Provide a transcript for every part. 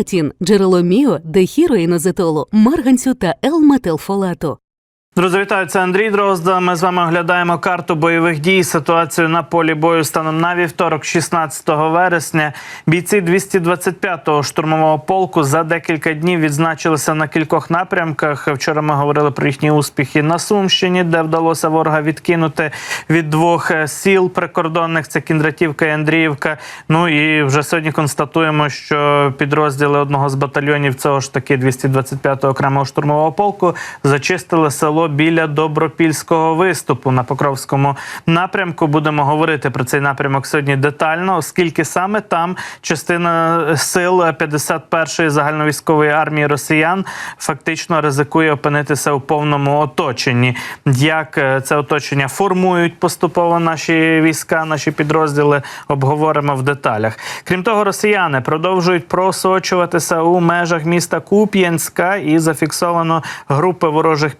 Фолатін – джерело міо, дехіроїнозетолу, марганцю та Л-метилфолату. Друзі, вітаю, це Андрій Дрозда. Ми з вами оглядаємо карту бойових дій. Ситуацію на полі бою станом на вівторок, 16 вересня. Бійці 225-го штурмового полку за декілька днів відзначилися на кількох напрямках. Вчора ми говорили про їхні успіхи на Сумщині, де вдалося ворога відкинути від двох е, сіл прикордонних. Це Кіндратівка і Андріївка. Ну і вже сьогодні констатуємо, що підрозділи одного з батальйонів цього ж таки 225-го окремого штурмового полку зачистили село біля Добропільського виступу на Покровському напрямку. Будемо говорити про цей напрямок сьогодні детально, оскільки саме там частина сил 51-ї загальновійськової армії росіян фактично ризикує опинитися у повному оточенні. Як е, це оточення формують поступово наші війська, наші підрозділи, обговоримо в деталях. Крім того, росіяни продовжують просочуватися у межах міста Куп'янська і зафіксовано групи ворожих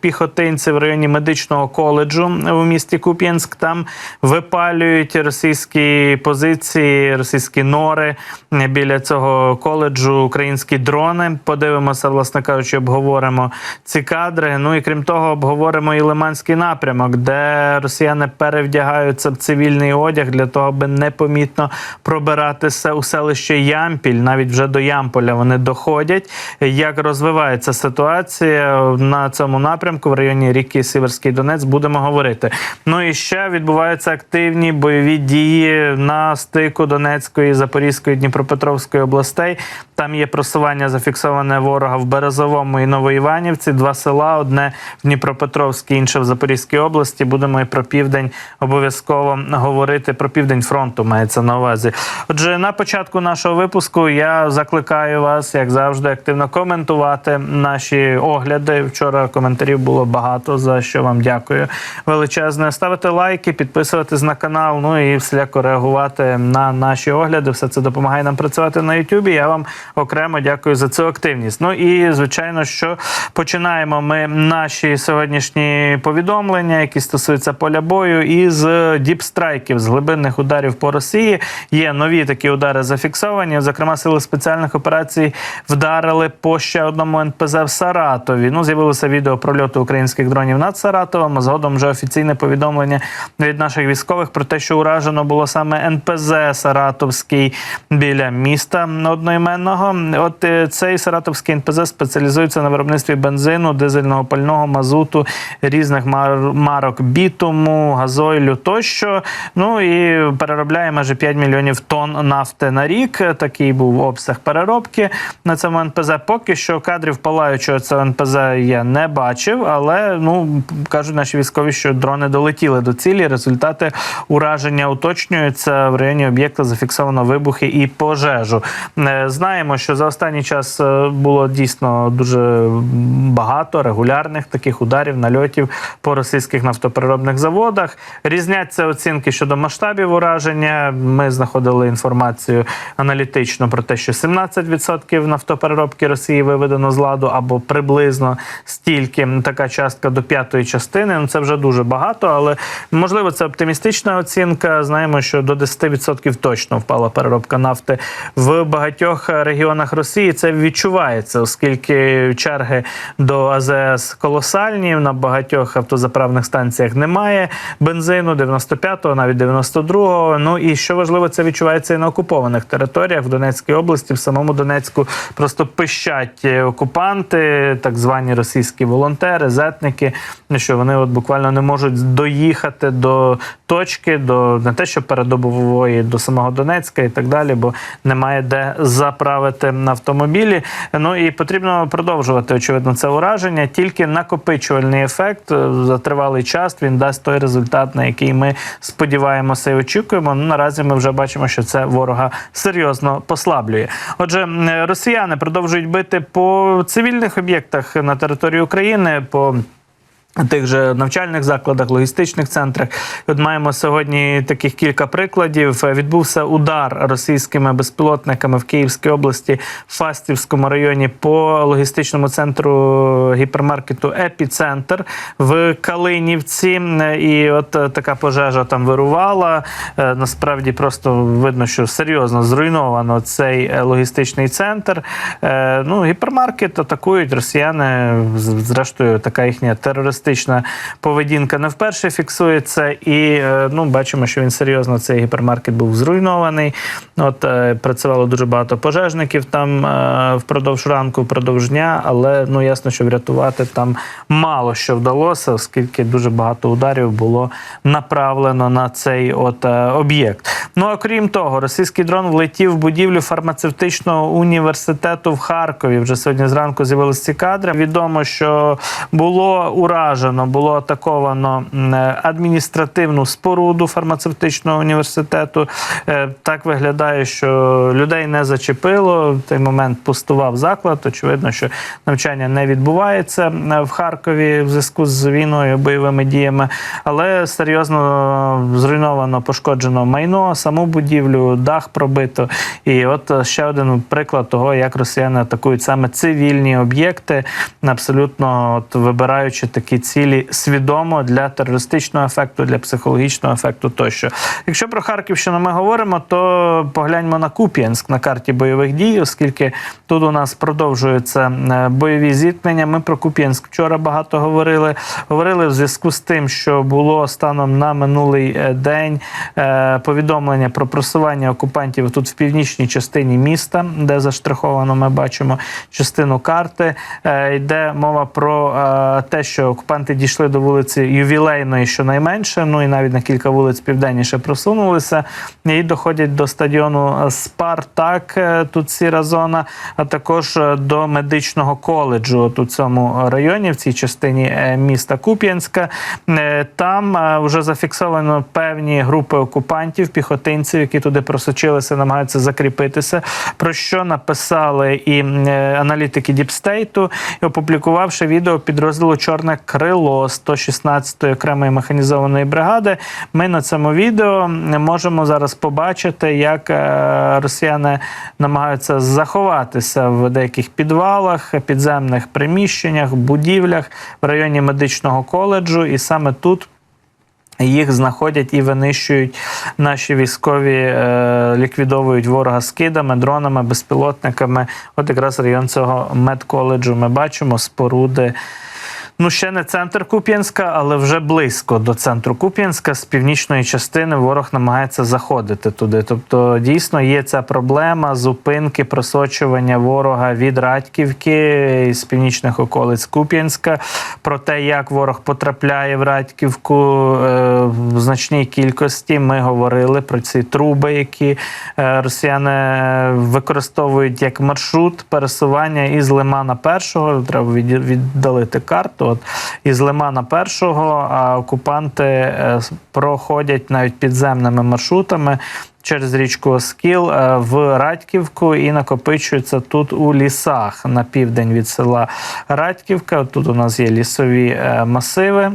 піхотинців в районі медичного коледжу у місті Куп'янськ. Там випалюють російські позиції, російські нори біля цього коледжу, українські дрони. Подивимося, власне кажучи, обговоримо ці кадри. Ну і крім того, обговоримо і Лиманський напрямок, де росіяни перевдягаються в цивільний одяг для того, аби непомітно пробиратися у селище Ямпіль. Навіть вже до Ямполя вони доходять. Як розвивається ситуація на цьому напрямку в районі ріки Сіверський Донець, будемо говорити. Ну і ще відбуваються активні бойові дії на стику Донецької, Запорізької, Дніпропетровської областей. Там є просування зафіксоване ворога в Березовому і Новоіванівці. Два села: одне в Дніпропетровській, інше в Запорізькій області. Будемо і про південь обов'язково говорити. Про південь фронту мається на увазі. Отже, на початку нашого випуску я закликаю вас, як завжди, активно коментувати наші огляди. Вчора коментарів було багато. За що вам дякую величезне. Ставити лайки, підписуватись на канал. Ну і всіляко реагувати на наші огляди. Все це допомагає нам працювати на Ютубі. Я вам окремо дякую за цю активність. Ну і звичайно, що починаємо ми наші сьогоднішні повідомлення, які стосуються поля бою, із діпстрайків з глибинних ударів по Росії. Є нові такі удари зафіксовані. Зокрема, сили спеціальних операцій вдарили по ще одному НПЗ в Саратові. Ну, з'явилося відео про льоту українських дронів над Саратовом. Згодом вже офіційне повідомлення від наших військових про те, що уражено було саме НПЗ Саратовський біля міста одноіменного. От е, цей Саратовський НПЗ спеціалізується на виробництві бензину, дизельного пального, мазуту, різних марок бітуму, газойлю тощо. Ну і переробляє майже 5 мільйонів тонн нафти на рік. Такий був обсяг переробки на цьому НПЗ. Поки що кадрів палаючого цього НПЗ я не бачив, але ну кажуть наші військові, що дрони долетіли до цілі. Результати ураження уточнюються в районі об'єкта. Зафіксовано вибухи і пожежу. Е, Знаємо, що за останній час е, було дійсно дуже багато регулярних таких ударів, нальотів по російських нафтопереробних заводах. Різняться оцінки щодо масштабів ураження. Ми знаходили інформацію аналітичну про те, що 17% нафтопереробки Росії виведено з ладу або приблизно стільки. Така частка до п'ятої частини. Ну це вже дуже багато, але можливо це оптимістична оцінка. Знаємо, що до 10% точно впала переробка нафти в багатьох регіонах Росії. Це відчувається, оскільки черги до АЗС колосальні. На багатьох автозаправних станціях немає бензину 95-го, навіть 92-го. Ну і що важливо, це відчувається і на окупованих територіях в Донецькій області, в самому Донецьку просто пищать окупанти, так звані російські волонтери, зетники, що вони от буквально не можуть доїхати до точки, до не те, що передобової, до самого Донецька і так далі, бо немає де заправити на автомобілі. Ну і потрібно продовжувати очевидно це ураження. Тільки накопичувальний ефект е, за тривалий час він дасть той результат, на який ми сподіваємося і очікуємо. Ну наразі ми вже бачимо, що це ворога серйозно послаблює. Отже, росіяни продовжують бити по цивільних об'єктах на території України. по Тих же навчальних закладах, логістичних центрах. От маємо сьогодні таких кілька прикладів. Відбувся удар російськими безпілотниками в Київській області, в Фастівському районі по логістичному центру гіпермаркету Епіцентр в Калинівці. І от е, така пожежа там вирувала. Е, Насправді просто видно, що серйозно зруйновано цей е, логістичний центр. Ну, гіпермаркет атакують росіяни. Зрештою, така їхня терористична поведінка не вперше фіксується. І е, ну, бачимо, що він серйозно цей гіпермаркет був зруйнований. От е, працювало дуже багато пожежників там е, впродовж ранку, впродовж дня, але ну ясно, що врятувати там мало що вдалося, оскільки дуже багато ударів було направлено на цей от об'єкт. Ну а крім того, російський дрон влетів в будівлю фармацевтичного університету в Харкові. Вже сьогодні зранку з'явилися ці кадри. Відомо, що було уражено, було атаковано е, адміністративну споруду фармацевтичного університету. Е, Так виглядає, що людей не зачепило. В той момент пустував заклад. Очевидно, що навчання не відбувається е, в Харкові в зв'язку з війною, бойовими діями, але серйозно зруйновано пошкоджено майно, саму будівлю, дах пробито. І от ще один приклад того, як росіяни атакують саме цивільні об'єкти, абсолютно от вибираючи такі цілі свідомо для терористичного ефекту, для психологічного ефекту тощо. Якщо про Харківщину ми говоримо, то погляньмо на Куп'янськ на карті бойових дій, оскільки тут у нас продовжуються е, бойові зіткнення. Ми про Куп'янськ вчора багато говорили. Говорили в зв'язку з тим, що було станом на минулий е, день е, повідомлення про просування окупантів тут в північній частині міста, де заштриховано, ми бачимо частину карти. Йде мова про те, що окупанти дійшли до вулиці Ювілейної, щонайменше, ну і навіть на кілька вулиць південніше просунулися. І доходять до стадіону Спартак, е, тут сіра зона, а також е, до медичного коледжу у цьому районі, в цій частині е, міста Куп'янська. Там вже зафіксовано певні групи окупантів, піхотинців, які туди просочилися, намагаються закріпитися. Про що написали і аналітики Діпстейту, і опублікувавши відео підрозділу Чорне крило 116-ї окремої механізованої бригади. Ми на цьому відео можемо зараз побачити, як е, росіяни намагаються заховатися в деяких підвалах, підземних приміщеннях, будівлях в районі медичного коледжу, і саме тут. Їх знаходять і винищують наші військові, е, ліквідовують ворога скидами, дронами, безпілотниками. От якраз район цього медколеджу ми бачимо споруди. Ну, ще не центр Куп'янська, але вже близько до центру Куп'янська. З північної частини ворог намагається заходити туди. Тобто, дійсно є ця проблема зупинки просочування ворога від Радьківки з північних околиць Куп'янська. Про те, як ворог потрапляє в Радьківку е, в значній кількості. Ми говорили про ці труби, які е, росіяни використовують як маршрут пересування із Лимана першого. Треба від- віддалити карту. От із Лимана першого окупанти е, проходять навіть підземними маршрутами. Через річку Оскіл е, в Радьківку і накопичуються тут у лісах на південь від села Радьківка. Тут у нас є лісові е, масиви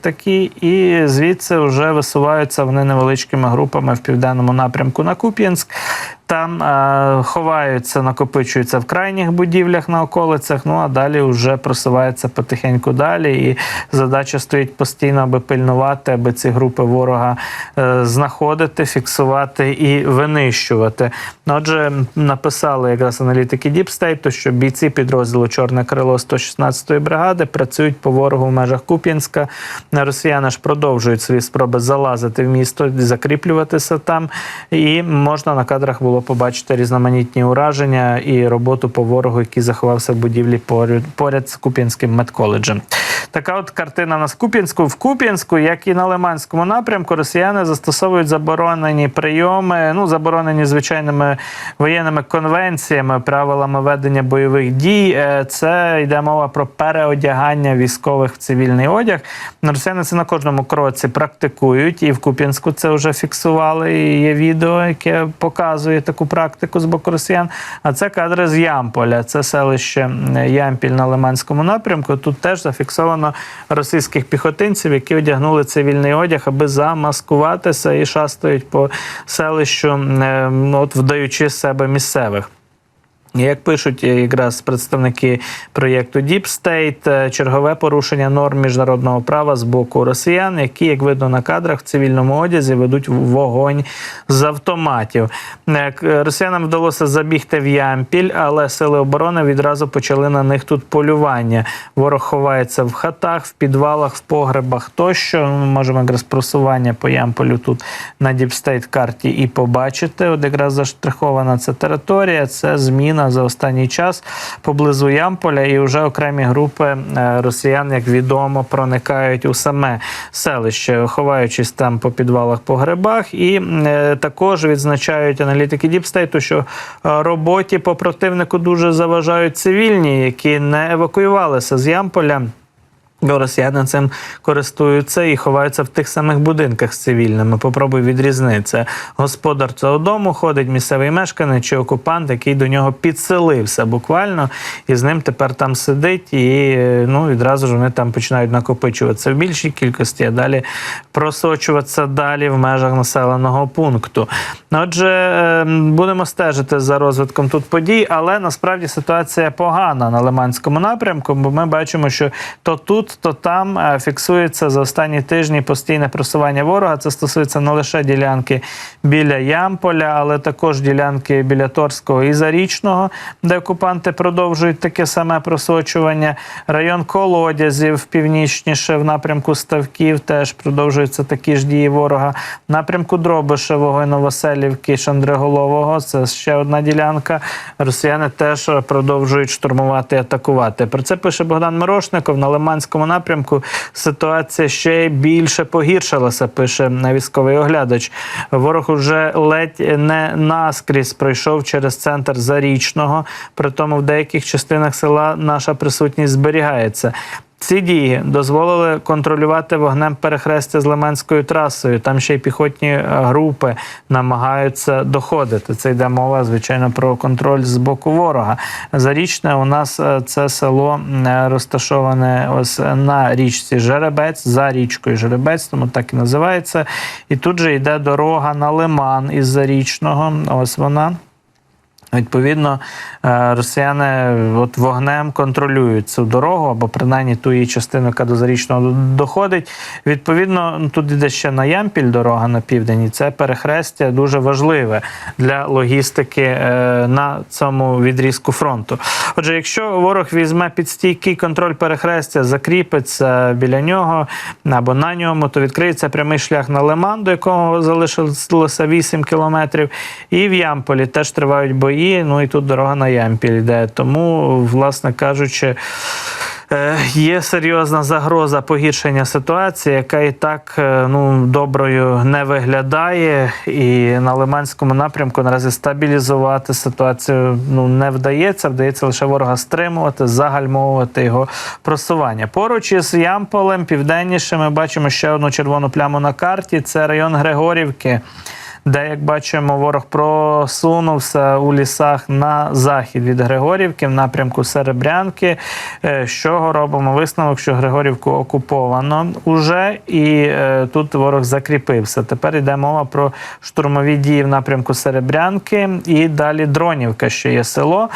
такі, і звідси вже висуваються вони невеличкими групами в південному напрямку на Куп'янськ. Там е, ховаються, накопичуються в крайніх будівлях на околицях. Ну а далі вже просуваються потихеньку далі. І задача стоїть постійно, аби пильнувати, аби ці групи ворога е, знаходити, фіксувати і винищувати. Ну, Отже, написали якраз аналітики Діпстейту, що бійці підрозділу Чорне крило 116-ї бригади працюють по ворогу в межах Куп'янська. Росіяни ж продовжують свої спроби залазити в місто, закріплюватися там. І можна на кадрах було побачити різноманітні ураження і роботу по ворогу, який заховався в будівлі поряд з Куп'янським медколеджем. Така от картина на Куп'янську. В Куп'янську, як і на Лиманському напрямку, росіяни застосовують заборонені прийоми, ну заборонені звичайними воєнними конвенціями, правилами ведення бойових дій. Е, Це йде мова про переодягання військових в цивільний одяг. Росіяни це на кожному кроці практикують, і в Куп'янську це вже фіксували. І є відео, яке показує таку практику з боку росіян. А це кадри з Ямполя. Це селище Ямпіль на Лиманському напрямку. Тут теж зафіксовано російських піхотинців, які одягнули цивільний одяг, аби замаскуватися і шастають по селищу, е, от вдаючи себе місцевих. Як пишуть е, якраз представники проєкту Deep State, е, чергове порушення норм міжнародного права з боку росіян, які, як видно на кадрах, в цивільному одязі ведуть вогонь з автоматів. Е, Росіянам вдалося забігти в Ямпіль, але сили оборони відразу почали на них тут полювання. Ворог ховається в хатах, в підвалах, в погребах тощо. Ми можемо якраз просування по Ямполю тут на Deep State карті і побачити. От якраз заштрихована ця територія. Це зміна за останній час поблизу Ямполя, і вже окремі групи е, росіян, як відомо, проникають у саме селище, ховаючись там по підвалах, по грибах. І е, також відзначають аналітики Діпстейту, що е, роботі по противнику дуже заважають цивільні, які не евакуювалися з Ямполя. Бо росіяни цим користуються і ховаються в тих самих будинках з цивільними. Попробуй відрізнитися. Господар цього дому ходить місцевий мешканець чи окупант, який до нього підселився буквально, і з ним тепер там сидить, і ну відразу ж вони там починають накопичуватися в більшій кількості, а далі просочуватися далі в межах населеного пункту. Отже, е, будемо стежити за розвитком тут подій, але насправді ситуація погана на Лиманському напрямку, бо ми бачимо, що то тут, то там е, фіксується за останні тижні постійне просування ворога. Це стосується не лише ділянки біля Ямполя, але також ділянки біля Торського і Зарічного, де окупанти продовжують таке саме просочування. Район колодязів північніше в напрямку Ставків теж продовжуються такі ж дії ворога. В напрямку Дробишевого і Новоселівки, Шандриголового. Це ще одна ділянка. Росіяни теж продовжують штурмувати і атакувати. Про це пише Богдан Мирошников. На Лиманському напрямку ситуація ще більше погіршилася. Пише військовий оглядач. Ворог уже ледь не наскрізь пройшов через центр Зарічного. При тому в деяких частинах села наша присутність зберігається. Ці дії дозволили контролювати вогнем перехрестя з Лиманською трасою. Там ще й піхотні е, групи намагаються доходити. Це йде мова, звичайно, про контроль з боку ворога. Зарічне у нас е, це село е, розташоване ось на річці Жеребець, за річкою Жеребець, тому так і називається. І тут же йде дорога на Лиман із Зарічного. Ось вона. Відповідно, е, росіяни от вогнем контролюють цю дорогу, або принаймні ту її частину, яка до зарічного доходить. Відповідно, ну, тут іде ще на Ямпіль дорога на південь, це перехрестя дуже важливе для логістики е, на цьому відрізку фронту. Отже, якщо ворог візьме під стійкий контроль перехрестя, закріпиться біля нього або на ньому, то відкриється прямий шлях на Лиман, до якого залишилося 8 кілометрів. І в Ямполі теж тривають бої. Ну і тут дорога на Ямпіль йде. Тому, власне кажучи. е, Є серйозна загроза погіршення ситуації, яка і так е, ну доброю не виглядає, і на Лиманському напрямку наразі стабілізувати ситуацію ну не вдається. Вдається лише ворога стримувати, загальмовувати його просування. Поруч із Ямполем, південніше, ми бачимо ще одну червону пляму на карті. Це район Григорівки де, як бачимо, ворог просунувся у лісах на захід від Григорівки в напрямку Серебрянки. Е, чого робимо висновок, що Григорівку окуповано уже, і е, тут ворог закріпився. Тепер йде мова про штурмові дії в напрямку Серебрянки і далі Дронівка, що є село,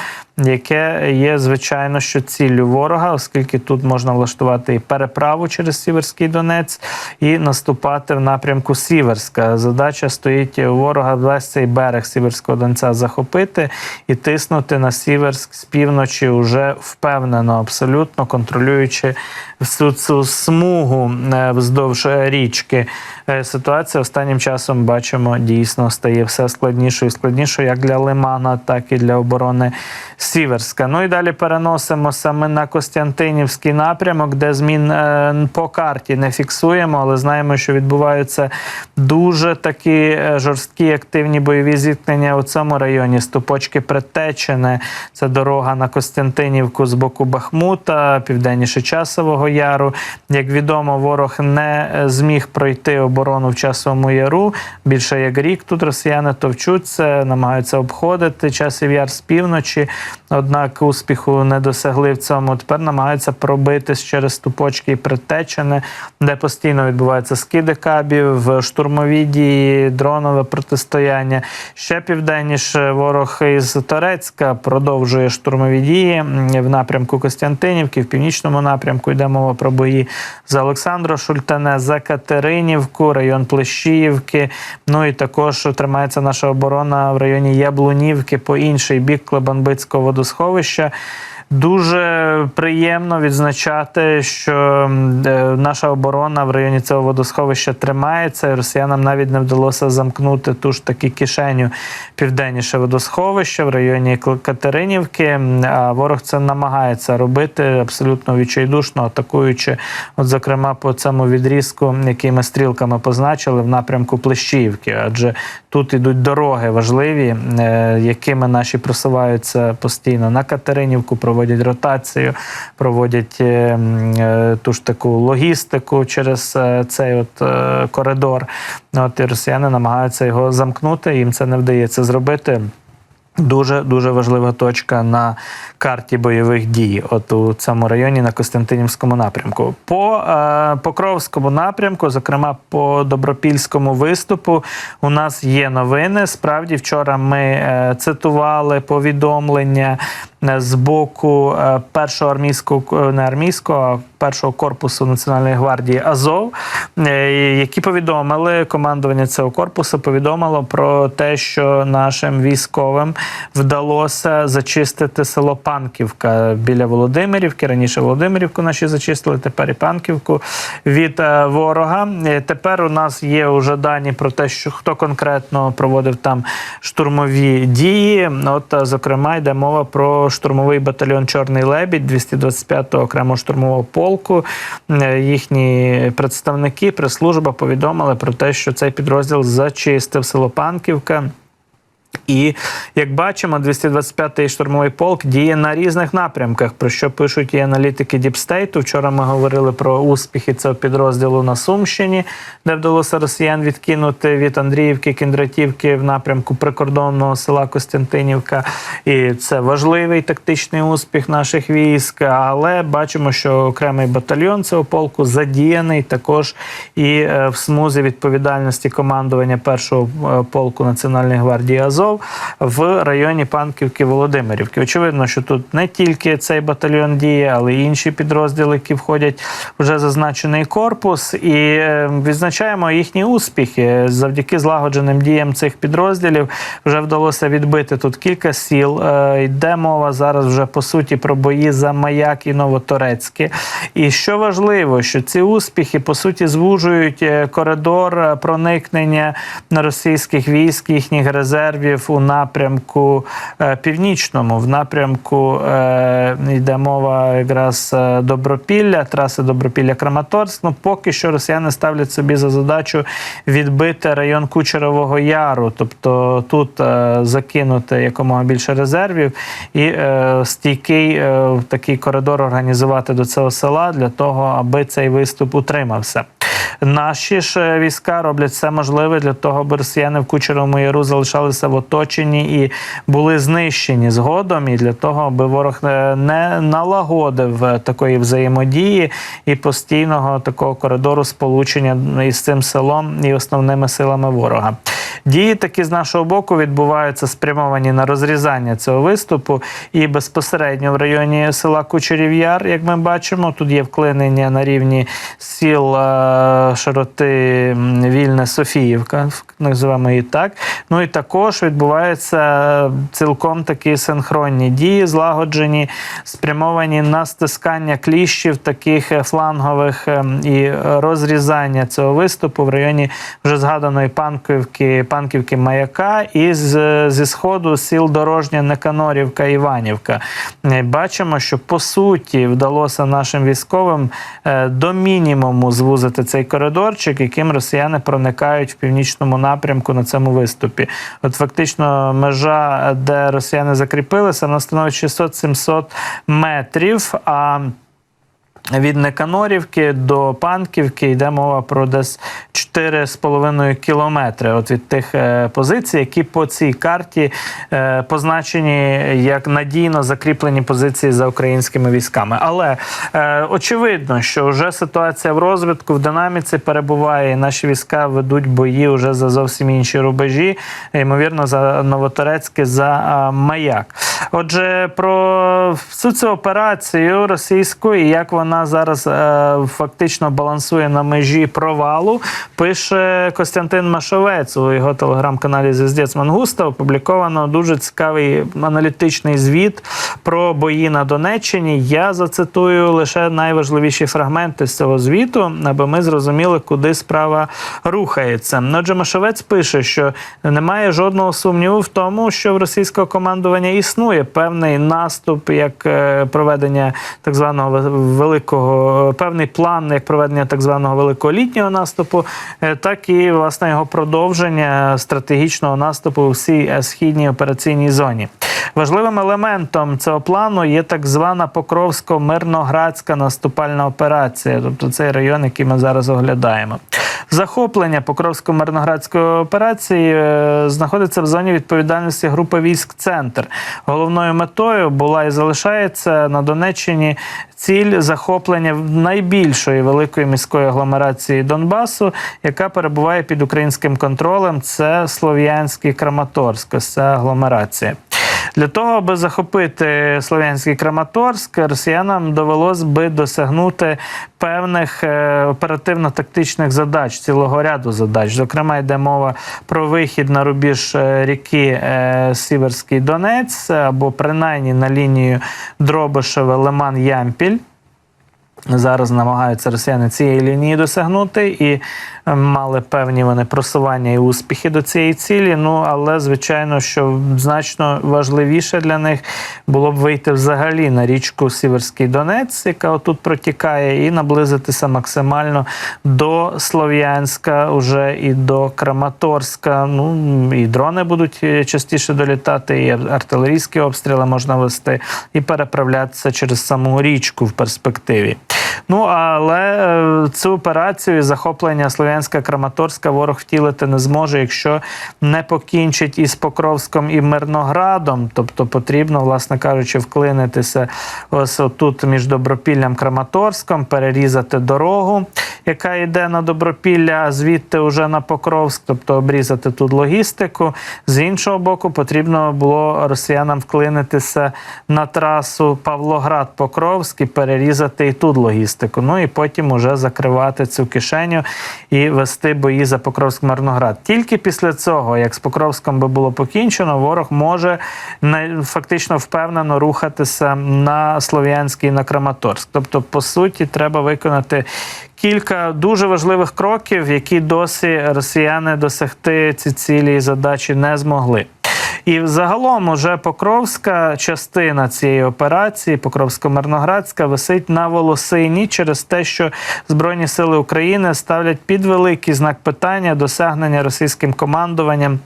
яке є, звичайно, що ціллю ворога, оскільки тут можна влаштувати і переправу через Сіверський Донець і наступати в напрямку Сіверська. Задача стоїть у ворога весь цей берег Сіверського Донця захопити і тиснути на Сіверськ з півночі уже впевнено, абсолютно контролюючи всю цю смугу е, вздовж річки. Е, Ситуація останнім часом бачимо дійсно стає все складнішою і складнішою як для Лимана, так і для оборони Сіверська. Ну і далі переносимося ми на Костянтинівський напрямок, де змін е, по карті не фіксуємо, але знаємо, що відбуваються дуже такі е, жорсткі активні бойові зіткнення у цьому районі. Ступочки Предтечене, це дорога на Костянтинівку з боку Бахмута, південніше Часового Яру. Як відомо, ворог не е, зміг пройти оборону в Часовому Яру. Більше як рік тут росіяни товчуться, намагаються обходити часів яр з півночі. Однак успіху не досягли в цьому. Тепер намагаються пробитись через тупочки і Притечене, де постійно відбуваються скиди кабів, штурмові дії, дронове протистояння. Ще південніше ворог із Торецька продовжує штурмові дії в напрямку Костянтинівки, в північному напрямку йде мова про бої за Олександро Шультане, за Катеринівку, район Плещіївки. Ну і також тримається наша оборона в районі Яблунівки по інший бік Клебанбицького водосховища. Дуже приємно відзначати, що е, наша оборона в районі цього водосховища тримається. Росіянам навіть не вдалося замкнути ту ж таки кишеню південніше водосховища в районі Катеринівки. А ворог це намагається робити абсолютно відчайдушно, атакуючи, от зокрема по цьому відрізку, який ми стрілками позначили в напрямку Плещіївки. Адже тут ідуть дороги важливі, е, якими наші просуваються постійно на Катеринівку, проводять ротацію, проводять е, е, ту ж таку логістику через цей от коридор. От і росіяни намагаються його замкнути. Їм це не вдається зробити. Дуже дуже важлива точка на карті бойових дій. От у цьому районі на Костянтинівському напрямку. По е, Покровському напрямку, зокрема по Добропільському виступу, у нас є новини. Справді, вчора ми е, цитували повідомлення з боку е, першого армійського не армійського, а першого корпусу Національної гвардії Азов, е, які повідомили командування цього корпусу, повідомило про те, що нашим військовим вдалося зачистити село Панківка біля Володимирівки. Раніше Володимирівку наші зачистили, тепер і Панківку від е, ворога. Е, Тепер у нас є вже дані про те, що хто конкретно проводив там штурмові дії. От, е, зокрема, йде мова про штурмовий батальйон Чорний лебідь 225-го окремого штурмового полку. Е, Їхні представники, прес-служба повідомили про те, що цей підрозділ зачистив село Панківка. І як бачимо, 225-й штурмовий полк діє на різних напрямках, про що пишуть і аналітики Діпстейту. Вчора ми говорили про успіхи цього підрозділу на Сумщині, де вдалося росіян відкинути від Андріївки, Кіндратівки в напрямку прикордонного села Костянтинівка. І це важливий тактичний успіх наших військ. Але бачимо, що окремий батальйон цього полку задіяний також і е, в смузі відповідальності командування першого е, полку Національної гвардії Азов в районі Панківки Володимирівки. Очевидно, що тут не тільки цей батальйон діє, але й інші підрозділи, які входять вже зазначений корпус, і е, відзначаємо їхні успіхи. Завдяки злагодженим діям цих підрозділів вже вдалося відбити тут кілька сіл. Е, Йде мова зараз вже по суті про бої за маяк і Новоторецьке. І що важливо, що ці успіхи по суті звужують е, коридор проникнення на російських військ, їхніх резервів у напрямку е, північному, в напрямку е, йде мова якраз е, Добропілля, траси Добропілля Краматорськ. Ну поки що росіяни ставлять собі за задачу відбити район Кучерового Яру, тобто тут закинути якомога більше резервів і стійкий такий коридор організувати до цього села для того, аби цей виступ утримався. Наші ж е, війська роблять все можливе для того, аби росіяни в Кучеровому Яру залишалися в оточенні і були знищені згодом, і для того, аби ворог е, не налагодив е, такої взаємодії і постійного такого коридору сполучення із цим селом і основними силами ворога. Дії такі з нашого боку відбуваються спрямовані на розрізання цього виступу і безпосередньо в районі села Кучерів'яр, як ми бачимо, тут є вклинення на рівні сіл широти м, Вільне Софіївка, називаємо її так. Ну і також відбуваються цілком такі синхронні дії, злагоджені, спрямовані на стискання кліщів, таких е, флангових е, і розрізання цього виступу в районі вже згаданої Панківки, Панківки Маяка і з, зі сходу сіл Дорожня, Неканорівка, Іванівка. Е, Бачимо, що по суті вдалося нашим військовим е, до мінімуму звузити цей коридорчик, яким росіяни проникають в північному напрямку на цьому виступі. От фактично межа, де росіяни закріпилися, вона становить 600-700 метрів. А від Неканорівки до Панківки йде мова про десь 4,5 кілометри от від тих е, позицій, які по цій карті е, позначені як надійно закріплені позиції за українськими військами. Але е, очевидно, що вже ситуація в розвитку в динаміці перебуває. Наші війська ведуть бої вже за зовсім інші рубежі, ймовірно, за Новоторецьке, за маяк. Отже, про всю цю операцію російську і як вона зараз е, фактично балансує на межі провалу, пише Костянтин Машовець у його телеграм-каналі Звіздець Мангуста. Опубліковано дуже цікавий аналітичний звіт про бої на Донеччині. Я зацитую лише найважливіші фрагменти з цього звіту, аби ми зрозуміли, куди справа рухається. Отже, Машовець пише, що немає жодного сумніву в тому, що в російського командування існує певний наступ, як е, проведення так званого великого, певний план як проведення так званого великого літнього наступу, е, так і власне його продовження стратегічного наступу у всій е, східній операційній зоні. Важливим елементом цього плану є так звана Покровсько-Мирноградська наступальна операція, тобто цей район, який ми зараз оглядаємо. Захоплення Покровсько-Мирноградської операції е, знаходиться в зоні відповідальності групи військ Центр. Головною метою була і залишається на Донеччині ціль захоплення найбільшої великої міської агломерації Донбасу, яка перебуває під українським контролем. Це Слов'янський Краматорськ, ось агломерація. Для того, аби захопити Слов'янський Краматорськ, росіянам довелось би досягнути певних е, оперативно-тактичних задач, цілого ряду задач. Зокрема, йде мова про вихід на рубіж е, ріки е, Сіверський Донець або принаймні на лінію Дробишеве Лиман Ямпіль. Зараз намагаються росіяни цієї лінії досягнути і е, мали певні вони просування і успіхи до цієї цілі. Ну але звичайно, що значно важливіше для них було б вийти взагалі на річку Сіверський Донець, яка отут протікає, і наблизитися максимально до Слов'янська, уже і до Краматорська. Ну і дрони будуть е, частіше долітати, і артилерійські обстріли можна вести, і переправлятися через саму річку в перспективі. Ну але е, цю операцію і захоплення Слов'янська Краматорська ворог втілити не зможе, якщо не покінчить із Покровськом і Мирноградом. Тобто потрібно, власне кажучи, вклинитися ось тут між Добропіллям Краматорськом, перерізати дорогу, яка йде на Добропілля, звідти вже на Покровськ, тобто обрізати тут логістику. З іншого боку, потрібно було росіянам вклинитися на трасу Павлоград-Покровськ і перерізати і тут логістику. Ну і потім уже закривати цю кишеню і вести бої за Покровськ-Марноград. Тільки після цього, як з Покровськом би було покінчено, ворог може фактично впевнено рухатися на Слов'янський і на Краматорськ. Тобто, по суті, треба виконати. Кілька дуже важливих кроків, які досі росіяни досягти ці цілі задачі не змогли. І загалом уже Покровська частина цієї операції, Покровсько-Мирноградська, висить на волосині через те, що Збройні сили України ставлять під великий знак питання досягнення російським командуванням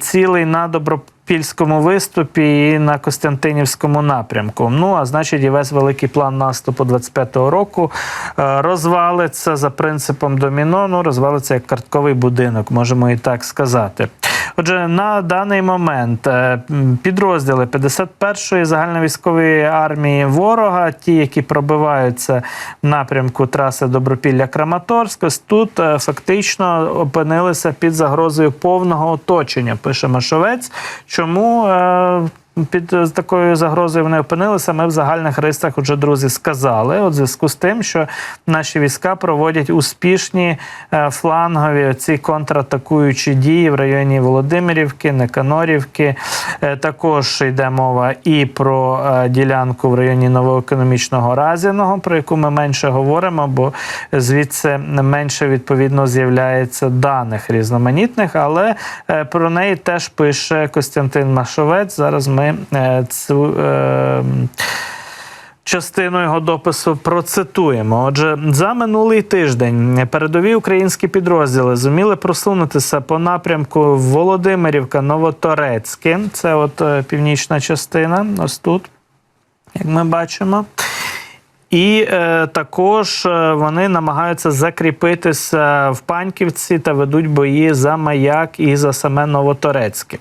цілей на Добропільському виступі і на Костянтинівському напрямку. Ну а значить, і весь великий план наступу 25-го року е, розвалиться за принципом доміно. Ну розвалиться як картковий будинок, можемо і так сказати. Отже, на даний момент е, підрозділи 51-ї загальновійськової армії ворога, ті, які пробиваються в напрямку траси Добропілля Краматорська, тут е, фактично опинилися під загрозою повного оточення. Пише Машовець. Чому е, під е, такою загрозою вони опинилися? Ми в загальних рисах вже друзі сказали. От зв'язку з тим, що наші війська проводять успішні е, флангові ці контратакуючі дії в районі Володимирівки, Неканорівки. Е, Також йде мова і про ділянку в районі новоекономічного Разіного, про яку ми менше говоримо, бо звідси менше відповідно з'являється даних різноманітних, але про неї теж пише Костянтин Машовець. Зараз ми е, цю. е, Частину його допису процитуємо. Отже, за минулий тиждень передові українські підрозділи зуміли просунутися по напрямку Володимирівка Новоторецьке. Це от е, північна частина, ось тут, як ми бачимо. І е, також вони намагаються закріпитися в Паньківці та ведуть бої за маяк і за саме Новоторецьке.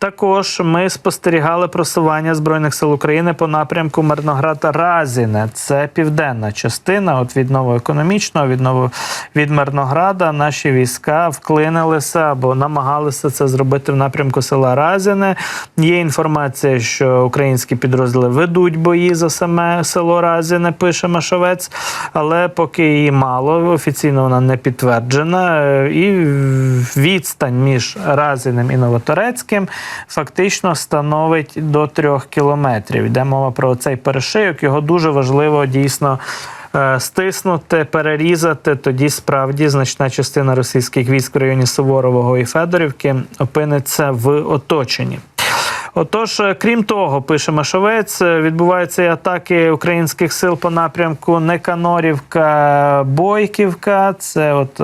Також ми спостерігали просування збройних сил України по напрямку Мирнограда Разіне. Це південна частина. От від новоекономічного, від ново від Мирнограда наші війська вклинилися або намагалися це зробити в напрямку села Разіне. Є інформація, що українські підрозділи ведуть бої за саме село Разіне, пише Машовець, але поки її мало, офіційно вона не підтверджена. Е, І відстань між Разіним і Новоторецьким фактично становить до трьох кілометрів. Йде мова про цей перешийок. Його дуже важливо дійсно. е, Стиснути, перерізати, тоді справді значна частина російських військ в районі Суворового і Федорівки опиниться в оточенні. Отож, е, крім того, пише Машовець, е, відбуваються і атаки українських сил по напрямку Неканорівка, Бойківка. Це от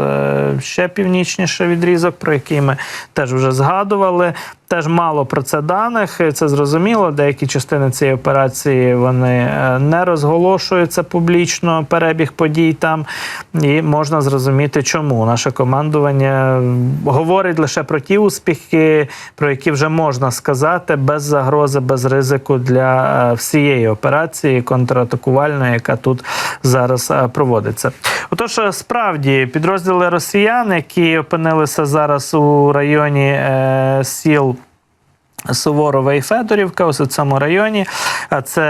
ще північніше відрізок, про який ми теж вже згадували. Теж мало про це даних. Це зрозуміло. Деякі частини цієї операції вони е, не розголошуються публічно. Перебіг подій там, і можна зрозуміти, чому наше командування говорить лише про ті успіхи, про які вже можна сказати, без загрози, без ризику для е, всієї операції контратакувальної, яка тут зараз е, проводиться. Отож, справді підрозділи росіян, які опинилися зараз у районі е, сіл. Суворова і Федорівка, у цьому районі. А Це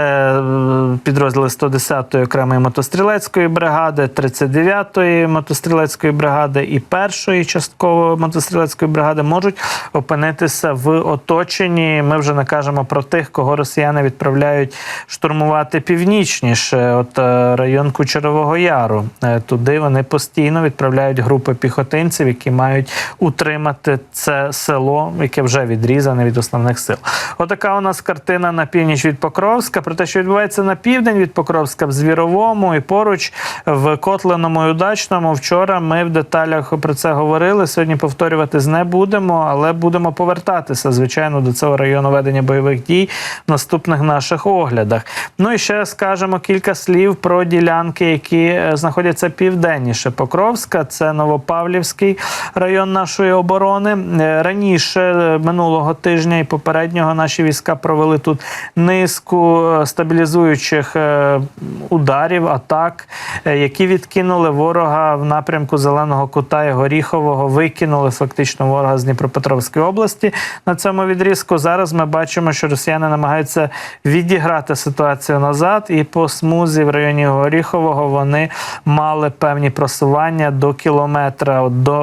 підрозділи 110-ї окремої мотострілецької бригади, 39-ї мотострілецької бригади і першої частково мотострілецької бригади можуть опинитися в оточенні. Ми вже не кажемо про тих, кого росіяни відправляють штурмувати північніше, от е, район Кучерового Яру. Е, Туди вони постійно відправляють групи піхотинців, які мають утримати це село, яке вже відрізане від основних сил. Отака у нас картина на північ від Покровська. Про те, що відбувається на південь від Покровська в Звіровому і поруч в Котлиному і Удачному. Вчора ми в деталях про це говорили. Сьогодні повторюватись не будемо, але будемо повертатися, звичайно, до цього району ведення бойових дій в наступних наших оглядах. Ну і ще скажемо кілька слів про ділянки, які е, знаходяться південніше Покровська. Це Новопавлівський район нашої оборони. Е, Раніше е, минулого тижня і попереднього наші війська провели тут низку е, стабілізуючих е, ударів, атак, е, які відкинули ворога в напрямку Зеленого Кута і Горіхового, викинули фактично ворога з Дніпропетровської області на цьому відрізку. Зараз ми бачимо, що росіяни намагаються відіграти ситуацію назад, і по смузі в районі Горіхового вони мали певні просування до кілометра до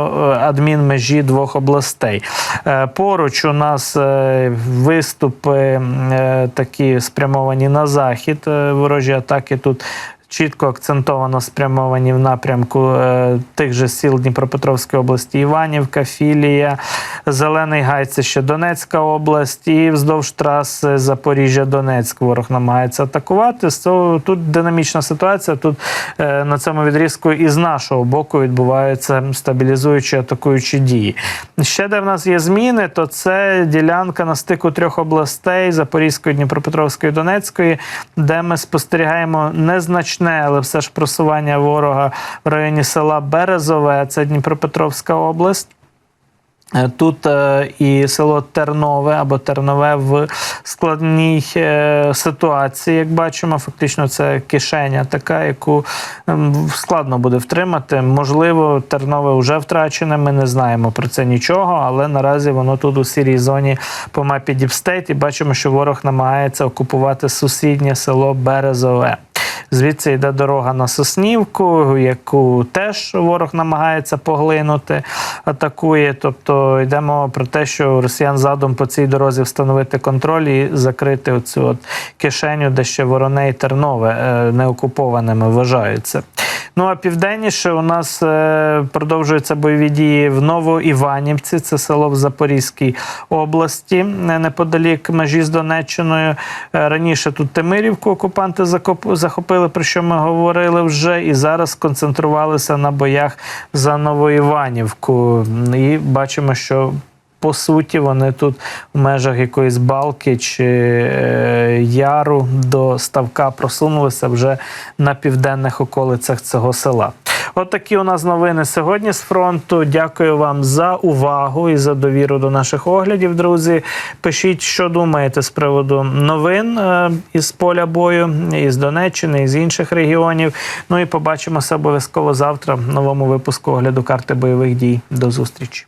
адмінмежі двох областей. Поруч у нас виступи е, такі спрямовані на захід. Е, Ворожі атаки тут. Чітко акцентовано спрямовані в напрямку е, тих же сіл Дніпропетровської області Іванівка, Філія, Зелений Гай, це ще Донецька область, і вздовж траси Запоріжжя, Донецьк ворог намагається атакувати. Тут динамічна ситуація. Тут е, на цьому відрізку і з нашого боку відбуваються стабілізуючі атакуючі дії. Ще де в нас є зміни, то це ділянка на стику трьох областей Запорізької, Дніпропетровської, Донецької, де ми спостерігаємо незначне, але все ж просування ворога в районі села Березове, це Дніпропетровська область. Е, Тут е, і село Тернове або Тернове в складній е, ситуації, як бачимо, фактично це кишеня така, яку ем, складно буде втримати. Можливо, Тернове вже втрачене. Ми не знаємо про це нічого, але наразі воно тут у сірій зоні по мапі Діпстейт. І бачимо, що ворог намагається окупувати сусіднє село Березове. Звідси йде дорога на Соснівку, яку теж ворог намагається поглинути, атакує. Тобто йдемо про те, що росіян задум по цій дорозі встановити контроль і закрити оцю от кишеню, де ще Вороне і Тернове е, неокупованими вважаються. Ну а південніше у нас е, продовжуються бойові дії в Новоіванівці, це село в Запорізькій області, неподалік межі з Донеччиною. Е, Раніше тут Тимирівку окупанти захопили, про що ми говорили вже, і зараз сконцентрувалися на боях за Новоіванівку. І бачимо, що по суті вони тут в межах якоїсь балки чи е, яру до ставка просунулися вже на південних околицях цього села. От такі у нас новини сьогодні з фронту. Дякую вам за увагу і за довіру до наших оглядів, друзі. Пишіть, що думаєте з приводу новин е, із поля бою, із Донеччини, із інших регіонів. Ну і побачимося обов'язково завтра в новому випуску огляду карти бойових дій. До зустрічі.